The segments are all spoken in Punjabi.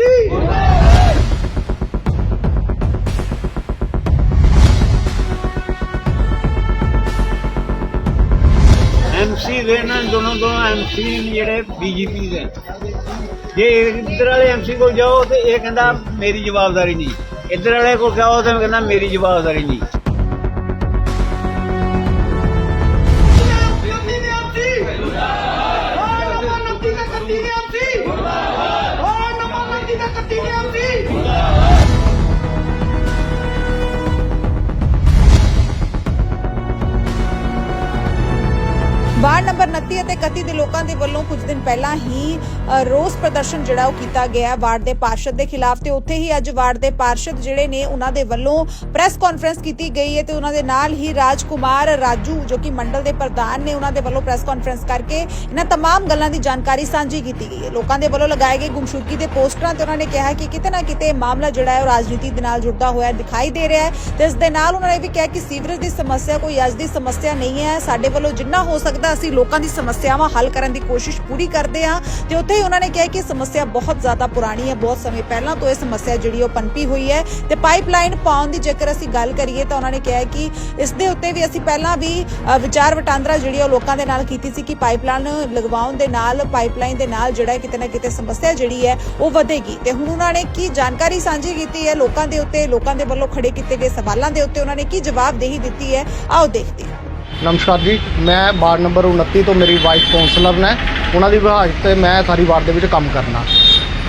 ਐਮਸੀ ਐਮਸੀ ਦੇ ਨਾ ਦੋਨੋਂ ਦੋਨੋਂ ਐਮਸੀ ਜਿਹੜੇ ਬੀਜੇਪੀ ਦੇ। ਜੇ ਇੱਧਰ ਵਾਲੇ ਐਮਸੀ ਕੋਲ ਜਾਓ ਤੇ ਇਹ ਕਹਿੰਦਾ ਮੇਰੀ ਜਵਾਬਦਾਰੀ ਨਹੀਂ। ਇਧਰ ਵਾਲੇ ਕੋਲ ਜਾਓ ਤੇ ਕਹਿੰਦਾ ਮੇਰੀ ਜਵਾਬਦਾਰੀ ਨਹੀਂ। ਵਾਰਡ ਨੰਬਰ 29 ਅਤੇ 31 ਦੇ ਲੋਕਾਂ ਦੇ ਵੱਲੋਂ ਕੁਝ ਦਿਨ ਪਹਿਲਾਂ ਹੀ ਅ, ਰੋਸ ਪ੍ਰਦਰਸ਼ਨ ਜਿਹੜਾ ਉਹ ਕੀਤਾ ਗਿਆ ਹੈ ਵਾਰਡ ਦੇ ਪਾਰਸ਼ਦ ਦੇ ਖਿਲਾਫ ਤੇ ਉੱਥੇ ਹੀ ਅੱਜ ਵਾਰਡ ਦੇ ਪਾਰਸ਼ਦ ਜਿਹੜੇ ਨੇ ਉਹਨਾਂ ਦੇ ਵੱਲੋਂ ਪ੍ਰੈਸ ਕਾਨਫਰੰਸ ਕੀਤੀ ਗਈ ਹੈ ਤੇ ਉਹਨਾਂ ਦੇ ਨਾਲ ਹੀ ਰਾਜਕੁਮਾਰ ਰਾਜੂ ਜੋ ਕਿ ਮੰਡਲ ਦੇ ਪ੍ਰਧਾਨ ਨੇ ਉਹਨਾਂ ਦੇ ਵੱਲੋਂ ਪ੍ਰੈਸ ਕਾਨਫਰੰਸ ਕਰਕੇ ਇਹਨਾਂ तमाम ਗੱਲਾਂ ਦੀ ਜਾਣਕਾਰੀ ਸਾਂਝੀ ਕੀਤੀ ਗਈ ਹੈ ਲੋਕਾਂ ਦੇ ਵੱਲੋਂ ਲਗਾਏ ਗਏ ਗੁੰਮਸ਼ੁਦਗੀ ਦੇ ਪੋਸਟਰਾਂ ਤੇ ਉਹਨਾਂ ਨੇ ਕਿਹਾ ਕਿ ਕਿਤੇ ਨਾ ਕਿਤੇ ਇਹ ਮਾਮਲਾ ਜਿਹੜਾ ਹੈ ਉਹ ਰਾਜਨੀਤੀ ਦੇ ਨਾਲ ਜੁੜਦਾ ਹੋਇਆ ਦਿਖਾਈ ਦੇ ਰਿਹਾ ਹੈ ਤੇ ਇਸ ਦੇ ਨਾਲ ਉਹਨਾਂ ਨੇ ਵੀ ਕਿਹਾ ਕਿ ਸੀਵਰੇਜ ਦੀ ਸਮੱਸਿਆ ਕੋਈ ਅੱਜ ਦੀ ਸਮੱਸਿਆ ਨਹੀਂ ਹੈ ਸਾਡੇ ਵੱਲੋਂ ਜਿੰਨਾ ਹੋ ਸਕਦਾ ਅਸੀਂ ਲੋਕਾਂ ਦੀ ਸਮੱਸਿਆਵਾਂ ਹੱਲ ਕਰਨ ਦੀ ਕੋਸ਼ਿਸ਼ ਪੂਰੀ ਕਰਦੇ ਹਾਂ। ਤੇ ਉੱਥੇ ਹੀ ਉਹਨਾਂ ਨੇ ਕਿਹਾ ਕਿ ਸਮੱਸਿਆ ਬਹੁਤ ਜ਼ਿਆਦਾ ਪੁਰਾਣੀ ਹੈ, ਬਹੁਤ ਸਮੇਂ ਪਹਿਲਾਂ ਤੋਂ ਇਹ ਸਮੱਸਿਆ ਜਿਹੜੀ ਉਹ ਪਨਪੀ ਹੋਈ ਹੈ। ਤੇ ਪਾਈਪਲਾਈਨ ਪਾਉਣ ਦੀ ਜੇਕਰ ਅਸੀਂ ਗੱਲ ਕਰੀਏ ਤਾਂ ਉਹਨਾਂ ਨੇ ਕਿਹਾ ਕਿ ਇਸ ਦੇ ਉੱਤੇ ਵੀ ਅਸੀਂ ਪਹਿਲਾਂ ਵੀ ਵਿਚਾਰ ਵਟਾਂਦਰਾ ਜਿਹੜੀ ਉਹ ਲੋਕਾਂ ਦੇ ਨਾਲ ਕੀਤੀ ਸੀ ਕਿ ਪਾਈਪਲਾਈਨ ਲਗਵਾਉਣ ਦੇ ਨਾਲ, ਪਾਈਪਲਾਈਨ ਦੇ ਨਾਲ ਜਿਹੜਾ ਕਿਤੇ ਨਾ ਕਿਤੇ ਸਮੱਸਿਆ ਜਿਹੜੀ ਹੈ ਉਹ ਵਧੇਗੀ। ਤੇ ਹੁਣ ਉਹਨਾਂ ਨੇ ਕੀ ਜਾਣਕਾਰੀ ਸਾਂਝੀ ਕੀਤੀ ਹੈ ਲੋਕਾਂ ਦੇ ਉੱਤੇ, ਲੋਕਾਂ ਦੇ ਵੱਲੋਂ ਖੜੇ ਕੀਤੇ ਗਏ ਸਵਾਲਾਂ ਦੇ ਉੱਤੇ ਉਹਨਾਂ ਨੇ ਕੀ ਜਵਾਬਦੇਹੀ ਦਿੱਤੀ ਹੈ, ਆਓ ਦੇਖਦੇ ਹਾਂ। ਨਮਸਕਾਰ ਜੀ, ਮੈਂ ਵਾਰਡ ਨੰਬਰ 29 ਤੋਂ ਮੇਰੀ ਵਾਈਫ ਕਾਉਂਸਲਰ ਨੇ। ਉਹਨਾਂ ਦੀ ਵਿਭਾਗ ਤੇ ਮੈਂ ਸਾਰੀ ਵਾਰਡ ਦੇ ਵਿੱਚ ਕੰਮ ਕਰਨਾ।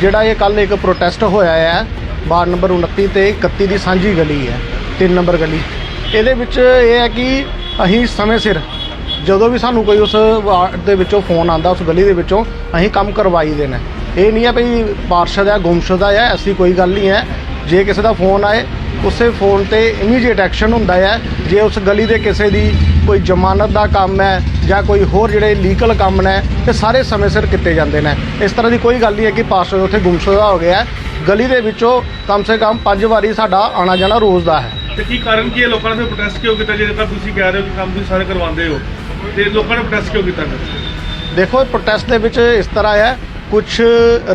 ਜਿਹੜਾ ਇਹ ਕੱਲ ਇੱਕ ਪ੍ਰੋਟੈਸਟ ਹੋਇਆ ਹੈ ਵਾਰਡ ਨੰਬਰ 29 ਤੇ 31 ਦੀ ਸਾਂਝੀ ਗਲੀ ਹੈ 3 ਨੰਬਰ ਗਲੀ। ਇਹਦੇ ਵਿੱਚ ਇਹ ਹੈ ਕਿ ਅਸੀਂ ਸਮੇਂ ਸਿਰ, ਜਦੋਂ ਵੀ ਸਾਨੂੰ ਕੋਈ ਉਸ ਵਾਰਡ ਦੇ ਵਿੱਚੋਂ ਫੋਨ ਆਂਦਾ ਉਸ ਗਲੀ ਦੇ ਵਿੱਚੋਂ, ਅਸੀਂ ਕੰਮ ਕਰਵਾਈ ਦੇਣਾ ਇਹ ਨਹੀਂ ਹੈ ਵੀ ਪਾਰਸ਼ਦ ਹੈ, ਗੁੰਮਸ਼ੁਦਾ ਹੈ, ਐਸੀ ਕੋਈ ਗੱਲ ਨਹੀਂ ਹੈ। ਜੇ ਕਿਸੇ ਦਾ ਫੋਨ ਆਏ ਉਸੇ ਫੋਨ ਤੇ ਇਮੀਡੀਏਟ ਐਕਸ਼ਨ ਹੁੰਦਾ ਹੈ। ਜੇ ਉਸ ਗਲੀ ਦੇ ਕਿਸੇ ਦੀ ਕੋਈ ਜ਼ਮਾਨਤ ਦਾ ਕੰਮ ਹੈ ਜਾਂ ਕੋਈ ਹੋਰ ਜਿਹੜੇ ਲੀਗਲ ਕੰਮ ਨੇ ਤੇ ਸਾਰੇ ਸਮੇਂ ਸਿਰ ਕੀਤੇ ਜਾਂਦੇ ਨੇ। ਇਸ ਤਰ੍ਹਾਂ ਦੀ ਕੋਈ ਗੱਲ ਨਹੀਂ ਹੈ ਕਿ ਪਾਸਟਰ ਉੱਥੇ ਗੁੰਮਸ਼ੁਦਾ ਹੋ ਗਿਆ ਗਲੀ ਦੇ ਵਿੱਚੋਂ ਕਮ ਸੇ ਕਮ ਪੰਜ ਵਾਰੀ ਸਾਡਾ ਆਣਾ ਜਾਣਾ ਰੋਜ਼ ਦਾ ਹੈ। ਤੇ ਕੀ ਕਾਰਨ ਕੀ ਹੈ? ਲੋਕਾਂ ਨੇ ਫਿਰ ਪ੍ਰੋਟੈਸਟ ਕਿਉਂ ਕੀਤਾ? ਜੇ ਤਾਂ ਤੁਸੀਂ ਕਹਿ ਰਹੇ ਹੋ ਕਿ ਕੰਮ ਤੁਸੀਂ ਸਾਰੇ ਕਰਵਾਉਂਦੇ ਹੋ। ਤੇ ਲੋਕਾਂ ਨੇ ਪ੍ਰੋਟੈਸਟ ਕਿਉਂ ਕੀਤਾ ਦੇਖੋ ਪ੍ਰੋਟੈਸਟ ਦੇ ਵਿੱਚ ਇਸ ਤਰ੍ਹਾਂ ਹੈ ਕੁਝ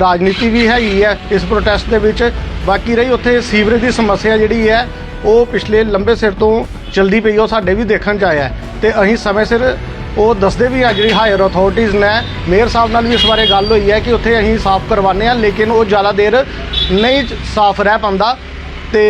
ਰਾਜਨੀਤੀ ਵੀ ਹੈਗੀ ਹੈ। ਇਸ ਪ੍ਰੋਟੈਸਟ ਦੇ ਵਿੱਚ ਬਾਕੀ ਰਹੀ ਉੱਥੇ ਸੀਵਰੇਜ ਦੀ ਸਮੱਸਿਆ ਜਿਹੜੀ ਹੈ, ਉਹ ਪਿਛਲੇ ਲੰਬੇ ਸਿਰ ਤੋਂ ਚਲਦੀ ਪਈ ਉਹ ਸਾਡੇ ਵੀ ਦੇਖਣ ਚ ਆਇਆ ਹੈ। ਤੇ ਅਸੀਂ ਸਮੇਂ ਸਿਰ ਉਹ ਦੱਸਦੇ ਵੀ ਆ, ਜਿਹੜੀ ਹਾਇਰ ਅਥਾਰਟੀਆਂ ਨੇ, ਮੇਅਰ ਸਾਹਿਬ ਨਾਲ ਵੀ ਇਸ ਬਾਰੇ ਗੱਲ ਹੋਈ ਹੈ ਕਿ ਉੱਥੇ ਅਸੀਂ ਸਾਫ਼ ਕਰਵਾਉਂਦੇ ਆ ਲੇਕਿਨ ਉਹ ਜ਼ਿਆਦਾ ਦੇਰ ਨਹੀਂ ਸਾਫ਼ ਰਹਿ ਪਾਉਂਦਾ ਤੇ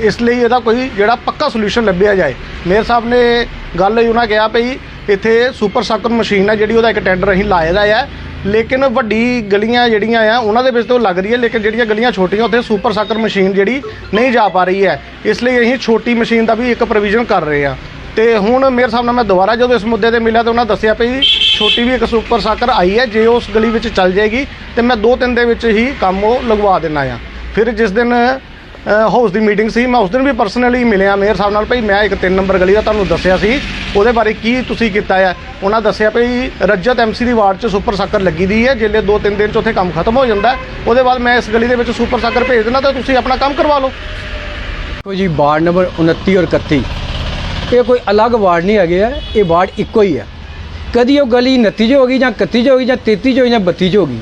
ਇਸ ਲਈ ਇਹਦਾ ਕੋਈ ਜਿਹੜਾ ਪੱਕਾ ਸੋਲੂਸ਼ਨ ਲੱਭਿਆ ਜਾਏ। ਮੇਅਰ ਸਾਹਿਬ ਨੇ ਗੱਲ ਹੋਈ, ਉਹਨਾਂ ਕਿਹਾ ਭਈ ਇੱਥੇ ਸੁਪਰ ਸਾਕਰ ਮਸ਼ੀਨ ਹੈ, ਜਿਹੜੀ ਉਹਦਾ ਇੱਕ ਟੈਂਡਰ ਅਸੀਂ ਲਾਇਆ ਦਾ ਹੈ। ਲੇਕਿਨ ਵੱਡੀ ਗਲੀਆਂ ਜਿਹੜੀਆਂ ਆ, ਉਹਨਾਂ ਦੇ ਵਿੱਚ ਤਾਂ ਉਹ ਲੱਗ ਰਹੀ ਹੈ, ਲੇਕਿਨ ਜਿਹੜੀਆਂ ਗਲੀਆਂ ਛੋਟੀਆਂ, ਉੱਥੇ ਸੁਪਰ ਸਾਕਰ ਮਸ਼ੀਨ ਜਿਹੜੀ ਨਹੀਂ ਜਾ ਪਾ ਰਹੀ ਹੈ। ਇਸ ਲਈ ਅਸੀਂ ਛੋਟੀ ਮਸ਼ੀਨ ਦਾ ਵੀ ਇੱਕ ਪ੍ਰੋਵੀਜ਼ਨ ਕਰ ਰਹੇ ਹਾਂ। ਤੇ ਹੁਣ ਮੇਰੇ ਸਾਹਿਬ ਨਾਲ ਮੈਂ ਦੁਬਾਰਾ ਜਦੋਂ ਇਸ ਮੁੱਦੇ ਤੇ ਮਿਲਿਆ ਤਾਂ ਉਹਨਾਂ ਦੱਸਿਆ ਭਈ ਛੋਟੀ ਵੀ ਇੱਕ ਸੁਪਰ ਸਾਕਰ ਆਈ ਹੈ, ਜੇ ਉਸ ਗਲੀ ਵਿੱਚ ਚੱਲ ਜਾਏਗੀ, ਤੇ ਮੈਂ ਦੋ ਤਿੰਨ ਦੇ ਵਿੱਚ ਹੀ ਕੰਮ ਉਹ ਲਗਵਾ ਦੇਣਾ ਆ ਫਿਰ ਜਿਸ ਦਿਨ ਹਾਊਸ ਦੀ ਮੀਟਿੰਗ ਸੀ। ਮੈਂ ਉਸ ਦਿਨ ਵੀ ਪਰਸਨਲੀ ਮਿਲਿਆ ਮੇਅਰ ਸਾਹਿਬ ਨਾਲ। ਭਈ ਮੈਂ ਇੱਕ 3 ਨੰਬਰ ਗਲੀ ਦਾ ਤੁਹਾਨੂੰ ਦੱਸਿਆ ਸੀ। ਉਹਦੇ ਬਾਰੇ ਕੀ ਤੁਸੀਂ ਕੀਤਾ ਹੈ ਉਹਨਾਂ ਦੱਸਿਆ ਭਈ ਰੱਜਤ ਐਮਸੀ ਦੀ ਵਾਰਡ 'ਚ ਸੁਪਰ ਸਾਕਰ ਲੱਗੀ ਦੀ ਹੈ। ਜਿੱਲੇ 2-3 ਦਿਨ 'ਚ ਉੱਥੇ ਕੰਮ ਖਤਮ ਹੋ ਜਾਂਦਾ ਉਹਦੇ ਬਾਅਦ ਮੈਂ ਇਸ ਗਲੀ ਦੇ ਵਿੱਚ ਸੁਪਰ ਸਾਕਰ ਭੇਜ ਦੇਣਾ ਤਾਂ ਤੁਸੀਂ ਆਪਣਾ ਕੰਮ ਕਰਵਾ ਲਓ। ਦੇਖੋ ਜੀ, ਵਾਰਡ ਨੰਬਰ 29 ਔਰ 31 ਇਹ ਕੋਈ ਅਲੱਗ ਵਾਰਡ ਨਹੀਂ ਹੈਗੇ ਆ। ਇਹ ਵਾਰਡ ਇੱਕੋ ਹੀ ਹੈ ਕਦੀ ਉਹ ਗਲੀ 29 ਚ ਹੋ ਗਈ ਜਾਂ 31 ਚ ਹੋ ਗਈ ਜਾਂ 33 ਚ ਹੋ ਗਈ ਜਾਂ 32 ਚ ਹੋ ਗਈ।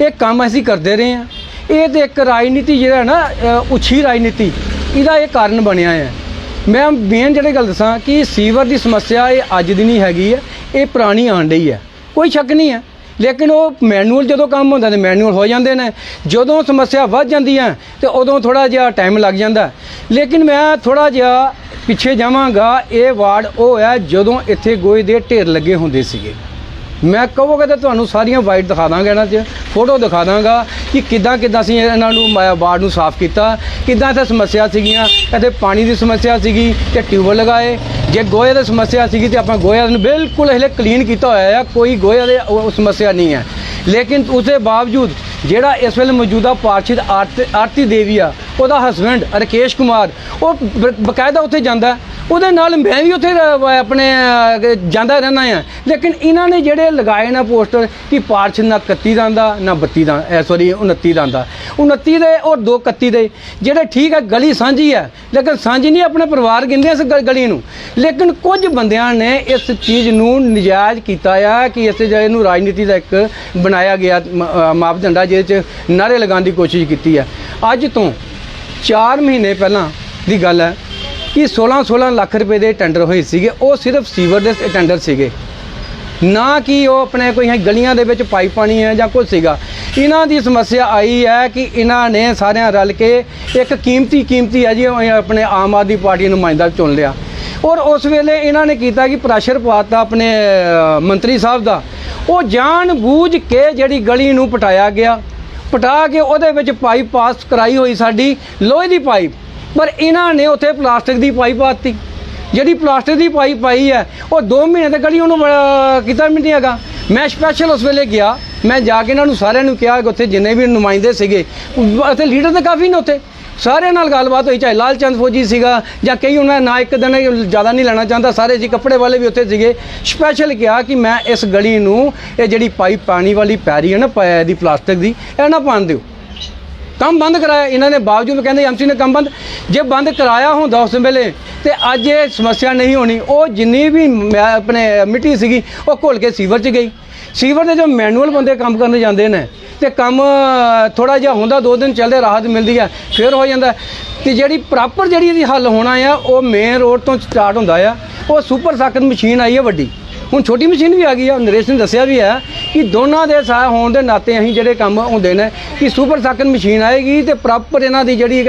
ਇਹ ਕੰਮ ਅਸੀਂ ਕਰਦੇ ਰਹੇ ਆ ਇਹ ਤੇ ਇੱਕ ਰਾਜਨੀਤੀ ਜਿਹੜਾ ਨਾ ਅ, ਉਛੀ ਰਾਜਨੀਤੀ ਇਹਦਾ ਇਹ ਕਾਰਨ ਬਣਿਆ ਹੈ। ਮੈਂ ਮੇਨ ਜਿਹੜੀ ਗੱਲ ਦੱਸਾਂ ਕਿ ਸੀਵਰ ਦੀ ਸਮੱਸਿਆ ਇਹ ਅੱਜ ਦੀ ਨਹੀਂ ਹੈਗੀ ਹੈ ਇਹ ਪੁਰਾਣੀ ਆਣ ਡਈ ਹੈ। ਕੋਈ ਸ਼ੱਕ ਨਹੀਂ ਹੈ। ਲੇਕਿਨ ਉਹ ਮੈਨੂਅਲ ਜਦੋਂ ਕੰਮ ਹੁੰਦਾ ਤੇ ਮੈਨੂਅਲ ਹੋ ਜਾਂਦੇ ਨੇ। ਜਦੋਂ ਸਮੱਸਿਆ ਵੱਧ ਜਾਂਦੀ ਹੈ ਤੇ ਉਦੋਂ ਥੋੜਾ ਜਿਹਾ ਟਾਈਮ ਲੱਗ ਜਾਂਦਾ ਲੇਕਿਨ ਮੈਂ ਥੋੜਾ ਜਿਹਾ ਪਿੱਛੇ ਜਾਵਾਂਗਾ ਇਹ ਵਾਰਡ ਉਹ ਹੈ ਜਦੋਂ ਇੱਥੇ ਗੋਹੇ ਦੇ ਢੇਰ ਲੱਗੇ ਹੁੰਦੇ ਸੀਗੇ। ਮੈਂ ਕਹੋਗੇ ਤਾਂ ਤੁਹਾਨੂੰ ਸਾਰੀਆਂ ਵਾਈਟ ਦਿਖਾ ਦਾਂਗਾ ਇਹਨਾਂ 'ਚ ਫੋਟੋ ਦਿਖਾ ਦਾਂਗਾ ਕਿ ਕਿੱਦਾਂ ਕਿੱਦਾਂ ਅਸੀਂ ਇਹਨਾਂ ਨੂੰ ਮ- ਵਾਰਡ ਨੂੰ ਸਾਫ਼ ਕੀਤਾ, ਕਿੱਦਾਂ ਇੱਥੇ ਸਮੱਸਿਆ ਸੀਗੀਆਂ, ਇੱਥੇ ਪਾਣੀ ਦੀ ਸਮੱਸਿਆ ਸੀਗੀ ਤੇ ਟਿਊਬਲ ਲਗਾਏ। ਜੇ ਗੋਹੇ ਦੀ ਸਮੱਸਿਆ ਸੀਗੀ ਤੇ ਆਪਾਂ ਗੋਹੇ ਨੂੰ ਬਿਲਕੁਲ ਹਲੇ ਕਲੀਨ ਕੀਤਾ ਹੋਇਆ ਹੈ ਕੋਈ ਗੋਹੇ ਦੇ ਸਮੱਸਿਆ ਨਹੀਂ ਹੈ। ਲੇਕਿਨ ਉਸਦੇ ਬਾਵਜੂਦ ਜਿਹੜਾ ਇਸ ਵੇਲੇ ਮੌਜੂਦਾ ਪਾਰਸ਼ਦ ਆਰਤ- ਆਰਤੀ ਦੇਵੀ ਆ, ਉਹਦਾ ਹਸਬੰਡ ਰਕੇਸ਼ ਕੁਮਾਰ, ਉਹ ਬ- ਬਕਾਇਦਾ ਉੱਥੇ ਜਾਂਦਾ। ਉਹਦੇ ਨਾਲ ਮੈਂ ਵੀ ਉੱਥੇ ਰ- ਆਪਣੇ ਅਹ, ਜਾਂਦਾ ਰਹਿੰਦਾ ਆ ਲੇਕਿਨ ਇਹਨਾਂ ਨੇ ਜਿਹੜੇ ਲਗਾਏ ਨਾ ਪੋਸਟਰ ਕਿ ਪਾਰਸ਼ ਨਾ 31 ਦਾ ਆਂਦਾ ਨਾ 32 ਦਾ ਸੌਰੀ 29 ਦਾ। ਆਂਦਾ 29 ਦੇ ਔਰ 2 31 ਦੇ ਜਿਹੜੇ ਠੀਕ ਹੈ ਗਲੀ ਸਾਂਝੀ ਹੈ ਲੇਕਿਨ ਸਾਂਝੀ ਨਹੀਂ ਆਪਣੇ ਪਰਿਵਾਰ ਗਿੰਦੇ ਇਸ ਗ- ਗਲੀ ਨੂੰ। ਲੇਕਿਨ ਕੁਝ ਬੰਦਿਆਂ ਨੇ ਇਸ ਚੀਜ਼ ਨੂੰ ਨਜਾਇਜ਼ ਕੀਤਾ ਆ ਕਿ ਇਸ ਜੇ ਨੂੰ ਰਾਜਨੀਤੀ ਦਾ ਇੱਕ ਬਣਾਇਆ ਗਿਆ ਮ- ਅਹ, ਮਾਪਦੰਡਾ ਜਿਹਦੇ ਚ ਨਾਰੇ ਲਗਾਉਣ ਦੀ ਕੋਸ਼ਿਸ਼ ਕੀਤੀ ਹੈ। ਅੱਜ ਤੋਂ 4 ਮਹੀਨੇ ਪਹਿਲਾਂ ਦੀ ਗੱਲ ਹੈ ਕਿ 16 16 ਲੱਖ ਰੁਪਏ ਦੇ ਟੈਂਡਰ ਹੋਏ ਸੀਗੇ। ਉਹ ਸਿਰਫ ਸੀਵਰ ਦੇ ਟੈਂਡਰ ਸੀਗੇ। ਨਾ ਕਿ ਉਹ ਆਪਣੇ ਕੋਈ ਗਲੀਆਂ ਦੇ ਵਿੱਚ ਪਾਈਪ ਪਾਣੀ ਹੈ ਜਾਂ ਕੁਝ ਸੀਗਾ। ਇਹਨਾਂ ਦੀ ਸਮੱਸਿਆ ਆਈ ਹੈ ਕਿ ਇਹਨਾਂ ਨੇ ਸਾਰਿਆਂ ਰਲ ਕੇ ਇੱਕ ਕੀਮਤੀ ਕੀਮਤੀ ਹੈ ਜੀ ਆਪਣੇ ਆਮ ਆਦਮੀ ਪਾਰਟੀ ਨੂੰ ਨੁਮਾਇੰਦਾ ਚੁਣ ਲਿਆ। ਔਰ ਉਸ ਵੇਲੇ ਇਹਨਾਂ ਨੇ ਕੀਤਾ ਕਿ ਪ੍ਰੈਸ਼ਰ ਪਾਤਾ ਆਪਣੇ ਮੰਤਰੀ ਸਾਹਿਬ ਦਾ। ਉਹ ਜਾਣ ਬੂਝ ਕੇ ਜਿਹੜੀ ਗਲੀ ਨੂੰ ਪਟਾਇਆ ਗਿਆ। ਪਟਾ ਕੇ ਉਹਦੇ ਵਿੱਚ ਪਾਈਪ ਪਾਸ ਕਰਾਈ ਹੋਈ ਸਾਡੀ ਲੋਹੇ ਦੀ ਪਾਈਪ। ਪਰ ਇਹਨਾਂ ਨੇ ਉੱਥੇ ਪਲਾਸਟਿਕ ਦੀ ਪਾਈਪ ਪਾਤੀ। ਜਿਹੜੀ ਪਲਾਸਟਿਕ ਦੀ ਪਾਈਪ ਪਾਈ ਹੈ ਉਹ 2 ਮਹੀਨੇ ਤੱਕ ਗਲੀ ਉਹਨੂੰ ਅਹ, ਕੀਤਾ ਵੀ ਨਹੀਂ ਹੈਗਾ। ਮੈਂ ਸਪੈਸ਼ਲ ਉਸ ਵੇਲੇ ਗਿਆ। ਮੈਂ ਜਾ ਕੇ ਇਹਨਾਂ ਨੂੰ ਸਾਰਿਆਂ ਨੂੰ ਕਿਹਾ ਕਿ ਉੱਥੇ ਜਿੰਨੇ ਵੀ ਨੁਮਾਇੰਦੇ ਸੀਗੇ ਉੱਥੇ ਲੀਡਰ ਤਾਂ ਕਾਫੀ ਨੇ ਉੱਥੇ। ਸਾਰਿਆਂ ਨਾਲ ਗੱਲਬਾਤ ਹੋਈ ਚਾਹੇ ਲਾਲ ਚੰਦ ਫੌਜੀ ਸੀਗਾ ਜਾਂ ਕਈ ਉਹਨਾਂ ਨੇ ਨਾ ਇੱਕ ਦਿਨ ਜ਼ਿਆਦਾ ਨਹੀਂ ਲੈਣਾ ਚਾਹੁੰਦਾ ਸਾਰੇ ਜੀ ਕੱਪੜੇ ਵਾਲੇ ਵੀ ਉੱਥੇ ਸੀਗੇ। ਸਪੈਸ਼ਲ ਕਿਹਾ ਕਿ ਮੈਂ ਇਸ ਗਲੀ ਨੂੰ ਇਹ ਜਿਹੜੀ ਪਾਈਪ ਪਾਣੀ ਵਾਲੀ ਪੈਰੀ ਹੈ ਨਾ ਪਾਇਆ ਦੀ ਪਲਾਸਟਿਕ ਦੀ ਇਹ ਨਾ ਪਾਣ ਦਿਓ। ਕੰਮ ਬੰਦ ਕਰਾਇਆ। ਇਹਨਾਂ ਨੇ ਬਾਵਜੂਦ ਕਹਿੰਦੇ ਐਮਸੀ ਨੇ ਕੰਮ ਬੰਦ। ਜੇ ਬੰਦ ਕਰਾਇਆ ਹੁੰਦਾ ਉਸ ਵੇਲੇ, ਤੇ ਅੱਜ ਇਹ ਸਮੱਸਿਆ ਨਹੀਂ ਹੋਣੀ। ਉਹ ਜਿੰਨੀ ਵੀ ਮੈਂ ਆਪਣੇ ਮਿੱਟੀ ਸੀਗੀ, ਉਹ ਘੁਲ ਕੇ ਸੀਵਰ 'ਚ ਗਈ। ਸੀਵਰ ਦੇ ਜੋ ਮੈਨੂਅਲ ਬੰਦੇ ਕੰਮ ਕਰਨ ਜਾਂਦੇ ਨੇ, ਤੇ ਕੰਮ ਥੋੜਾ ਜਿਹਾ ਹੁੰਦਾ, ਦੋ ਦਿਨ ਚੱਲਦੇ, ਰਾਹਤ ਮਿਲਦੀ ਹੈ, ਫਿਰ ਹੋ ਜਾਂਦਾ। ਤੇ ਜਿਹੜੀ ਪ੍ਰੋਪਰ ਜਿਹੜੀ ਇਹਦੀ ਹੱਲ ਹੋਣਾ ਆ, ਉਹ ਮੇਨ ਰੋਡ ਤੋਂ ਸਟਾਰਟ ਹੁੰਦਾ ਆ। ਉਹ ਸੁਪਰ ਸਾਕਤ ਮਸ਼ੀਨ ਆਈ ਹੈ ਵੱਡੀ। ਹੁਣ ਛੋਟੀ ਮਸ਼ੀਨ ਵੀ ਆ ਗਈ ਆ, ਨਰੇਸ਼ ਨੇ ਦੱਸਿਆ ਵੀ ਹੈ ਕਿ ਦੋਨਾਂ ਦੇ ਸਾਹ ਹੋਣ ਦੇ ਨਾਤੇ ਅਸੀਂ ਜਿਹੜੇ ਕੰਮ ਹੁੰਦੇ ਨੇ, ਕਿ ਸੁਪਰ ਸਾਕਨ ਮਸ਼ੀਨ ਆਏਗੀ ਤੇ ਪ੍ਰੋਪਰ ਇਹਨਾਂ ਦੀ ਜਿਹੜੀ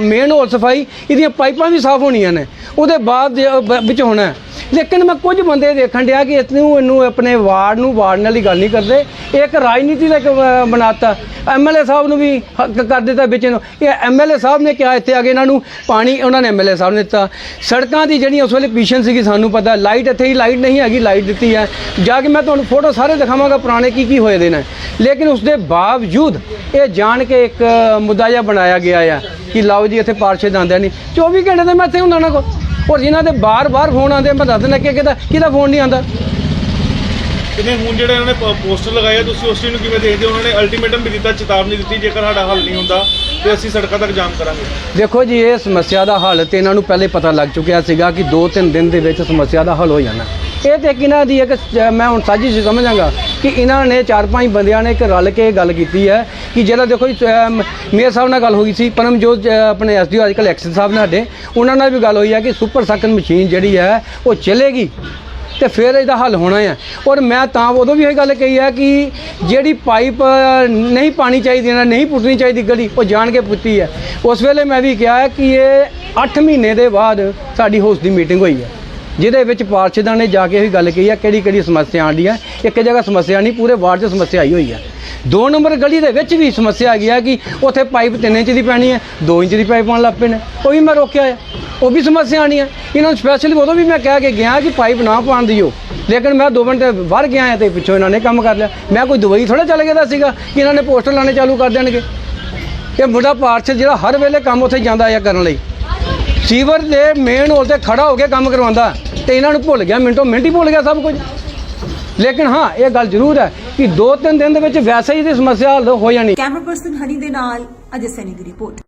ਮੇਨ ਹੋਲ ਸਫ਼ਾਈ, ਇਹਦੀਆਂ ਪਾਈਪਾਂ ਵੀ ਸਾਫ਼ ਹੋਣੀਆਂ ਨੇ। ਉਹਦੇ ਬਾਅਦ ਵਿੱਚ ਹੋਣਾ ਲੇਕਿਨ ਮੈਂ ਕੁਝ ਬੰਦੇ ਦੇਖਣ ਡਿਆ ਕਿ ਇਸ ਨੂੰ ਇਹਨੂੰ ਆਪਣੇ ਵਾਰਡ ਨੂੰ ਵਾਰਡ ਨਾਲ ਹੀ ਗੱਲ ਨਹੀਂ ਕਰਦੇ। ਇਹ ਇੱਕ ਰਾਜਨੀਤੀ ਦਾ ਇੱਕ ਅਹ, ਬਣਾਤਾ। ਐਮਐਲਏ ਸਾਹਿਬ ਨੂੰ ਵੀ ਕਰ ਦਿੱਤਾ ਵਿੱਚ ਨੂੰ ਇਹ ਐਮਐਲਏ ਸਾਹਿਬ ਨੇ ਕਿਹਾ ਇੱਥੇ ਆ ਕੇ ਇਹਨਾਂ ਨੂੰ ਪਾਣੀ ਉਹਨਾਂ ਨੇ ਐਮਐਲਏ ਸਾਹਿਬ ਨੇ ਦਿੱਤਾ। ਸੜਕਾਂ ਦੀ ਜਿਹੜੀ ਉਸ ਵੇਲੇ ਪੀਸ਼ਨ ਸੀਗੀ ਸਾਨੂੰ ਪਤਾ ਲਾਈਟ ਇੱਥੇ ਹੀ ਲਾਈਟ ਨਹੀਂ ਹੈਗੀ ਲਾਈਟ ਦਿੱਤੀ ਹੈ। ਜਾ ਕੇ ਮੈਂ ਤੁਹਾਨੂੰ ਫੋਟੋ ਸਾਰੇ ਦਿਖਾਵਾਂਗਾ ਪੁਰਾਣੇ ਕੀ ਕੀ ਹੋਏ ਦੇ ਨੇ। ਲੇਕਿਨ ਉਸ ਦੇ ਬਾਵਜੂਦ ਇਹ ਜਾਣ ਕੇ ਇੱਕ ਮੁੱਦਾ ਜਿਹਾ ਬਣਾਇਆ ਗਿਆ ਆ ਕਿ ਲਓ ਜੀ ਇੱਥੇ ਪਾਰਸ਼ਦ ਆਉਂਦੇ ਨਹੀਂ। 24 ਘੰਟੇ ਤੇ ਮੈਂ ਇੱਥੇ ਹੁੰਦਾ ਨਾ ਕੋ ਔਰ ਜਿਨ੍ਹਾਂ ਦੇ ਬਾਰ-ਬਾਰ ਫੋਨ ਆਉਂਦੇ ਮੈਂ ਦੱਸ ਦਿੰਦਾ ਕਿ ਕਿਹਦਾ ਕਿਹਦਾ ਫੋਨ ਨਹੀਂ ਆਉਂਦਾ। ਕਿਨੇ ਹੁਣ ਜਿਹੜੇ ਇਹਨਾਂ ਨੇ ਪੋਸਟਰ ਲਗਾਏ ਆ, ਤੁਸੀਂ ਉਸ ਚੀਜ਼ ਨੂੰ ਕਿਵੇਂ ਦੇਖਦੇ ਹੋ? ਉਹਨਾਂ ਨੇ ਅਲਟੀਮੇਟਮ ਵੀ ਦਿੱਤਾ ਚੇਤਾਵਨੀ ਦਿੱਤੀ ਜੇਕਰ ਸਾਡਾ ਹੱਲ ਨਹੀਂ ਹੁੰਦਾ ਤੇ ਅਸੀਂ ਸੜਕਾਂ ਤੱਕ ਜਾਮ ਕਰਾਂਗੇ। ਦੇਖੋ ਜੀ ਇਹ ਸਮੱਸਿਆ ਦਾ ਹੱਲ ਤੇ ਇਹਨਾਂ ਨੂੰ ਪਹਿਲੇ ਪਤਾ ਲੱਗ ਚੁੱਕਿਆ ਸੀਗਾ ਕਿ 2-3 ਦਿਨ ਦੇ ਵਿੱਚ ਸਮੱਸਿਆ ਦਾ ਹੱਲ ਹੋ ਜਾਣਾ। ਇਹ ਤੇ ਇੱਕ ਇਹਨਾਂ ਦੀ ਇੱਕ ਮੈਂ ਹੁਣ ਸਾਜ਼ਿਸ਼ ਸਮਝਾਂਗਾ ਕਿ ਇਹਨਾਂ ਨੇ ਚਾਰ ਪੰਜ ਬੰਦਿਆਂ ਨੇ ਇੱਕ ਰਲ ਕੇ ਗੱਲ ਕੀਤੀ ਹੈ ਕਿ ਜਿਹੜਾ ਦੇਖੋ ਜੀ, ਮੇਅਰ ਸਾਹਿਬ ਨਾਲ ਗੱਲ ਹੋਈ ਸੀ ਪਰਮਜੋਤ ਅ, ਆਪਣੇ ਐਸਡੀਓ ਅੱਜਕੱਲ ਐਕਸ਼ਨ ਸਾਹਿਬ ਨਾਲ ਸਾਡੇ ਉਹਨਾਂ ਨਾਲ ਵੀ ਗੱਲ ਹੋਈ ਹੈ ਕਿ ਸੁਪਰ ਸਾਕਨ ਮਸ਼ੀਨ ਜਿਹੜੀ ਹੈ ਉਹ ਚੱਲੇਗੀ ਤੇ ਫਿਰ ਇਹਦਾ ਹੱਲ ਹੋਣਾ ਹੈ। ਔਰ ਮੈਂ ਤਾਂ ਉਦੋਂ ਵੀ ਇਹ ਗੱਲ ਕਹੀ ਹੈ ਕਿ ਜਿਹੜੀ ਪਾਈਪ ਨਹੀਂ ਪਾਣੀ ਚਾਹੀਦੀ ਨਾ ਨਹੀਂ ਪੁੱਟਣੀ ਚਾਹੀਦੀ ਗਲੀ ਉਹ ਜਾਣ ਕੇ ਪੁੱਟੀ ਹੈ। ਉਸ ਵੇਲੇ ਮੈਂ ਵੀ ਕਿਹਾ ਕਿ ਇਹ 8 ਮਹੀਨੇ ਦੇ ਬਾਅਦ ਸਾਡੀ ਹਾਊਸ ਦੀ ਮੀਟਿੰਗ ਹੋਈ ਹੈ। ਜਿਹਦੇ ਵਿੱਚ ਪਾਰਸ਼ਦਾਂ ਨੇ ਜਾ ਕੇ ਇਹ ਗੱਲ ਕਹੀ ਹੈ ਕਿਹੜੀ ਕਿਹੜੀ ਸਮੱਸਿਆ ਆਉਂਦੀਆਂ। ਇੱਕ ਜਗ੍ਹਾ ਸਮੱਸਿਆ ਨਹੀਂ, ਪੂਰੇ ਵਾਰਡ 'ਚ ਸਮੱਸਿਆ ਆਈ ਹੋਈ ਹੈ ਦੋ ਨੰਬਰ ਗਲੀ ਦੇ ਵਿੱਚ ਵੀ ਸਮੱਸਿਆ ਆ ਗਈ ਹੈ ਕਿ ਉੱਥੇ ਪਾਈਪ 3 ਇੰਚ ਦੀ ਪੈਣੀ ਹੈ 2 ਇੰਚ ਦੀ ਪਾਈਪ ਪਾਉਣ ਲੱਗ ਪਏ ਨੇ। ਉਹ ਵੀ ਮੈਂ ਰੋਕਿਆ ਆ। ਉਹ ਵੀ ਸਮੱਸਿਆ ਆਣੀ ਹੈ ਇਹਨਾਂ ਨੂੰ ਸਪੈਸ਼ਲੀ ਉਦੋਂ ਵੀ ਮੈਂ ਕਹਿ ਕੇ ਗਿਆ ਕਿ ਪਾਈਪ ਨਾ ਪਾਉਣ ਦਿਓ। ਲੇਕਿਨ ਮੈਂ 2 ਮਿੰਟ ਬਾਹਰ ਗਿਆ ਹਾਂ ਤੇ ਪਿੱਛੋਂ ਇਹਨਾਂ ਨੇ ਕੰਮ ਕਰ ਲਿਆ। ਮੈਂ ਕੋਈ ਦਵਾਈ ਥੋੜਾ ਚੱਲ ਗਿਆ ਦਾ ਸੀਗਾ ਕਿ ਇਹਨਾਂ ਨੇ ਪੋਸਟਰ ਲਾਣੇ ਚਾਲੂ ਕਰ ਦੇਣਗੇ। ਇਹ ਮੁੰਡਾ ਪਾਰਸ਼ਦ ਜਿਹੜਾ ਹਰ ਵੇਲੇ ਕੰਮ ਉੱਥੇ ਜਾਂਦਾ ਆ ਕਰਨ ਲਈ। ਸੀਵਰ ਦੇ ਮੇਨ ਹੋਲ ਤੇ ਖੜਾ ਹੋ ਕੇ ਕੰਮ ਕਰਵਾਉਂਦਾ ਤੇ ਇਹਨਾਂ ਨੂੰ ਭੁੱਲ ਗਿਆ, ਮਿੰਟੋ ਮਿੰਟ ਹੀ ਭੁੱਲ ਗਿਆ ਸਭ ਕੁਝ। ਲੇਕਿਨ ਹਾਂ, ਇਹ ਗੱਲ ਜ਼ਰੂਰ ਹੈ ਕਿ 2-3 ਦਿਨ ਦੇ ਵਿੱਚ ਵੈਸੇ ਹੀ ਦੀ ਸਮੱਸਿਆ ਹੱਲ ਹੋ ਜਾਣੀ। ਕੈਮਰਾ ਪਰਸਨ ਹਨੀ ਦੇ ਨਾਲ ਅਜੇ ਸੈਨੀ ਦੀ ਰਿਪੋਰਟ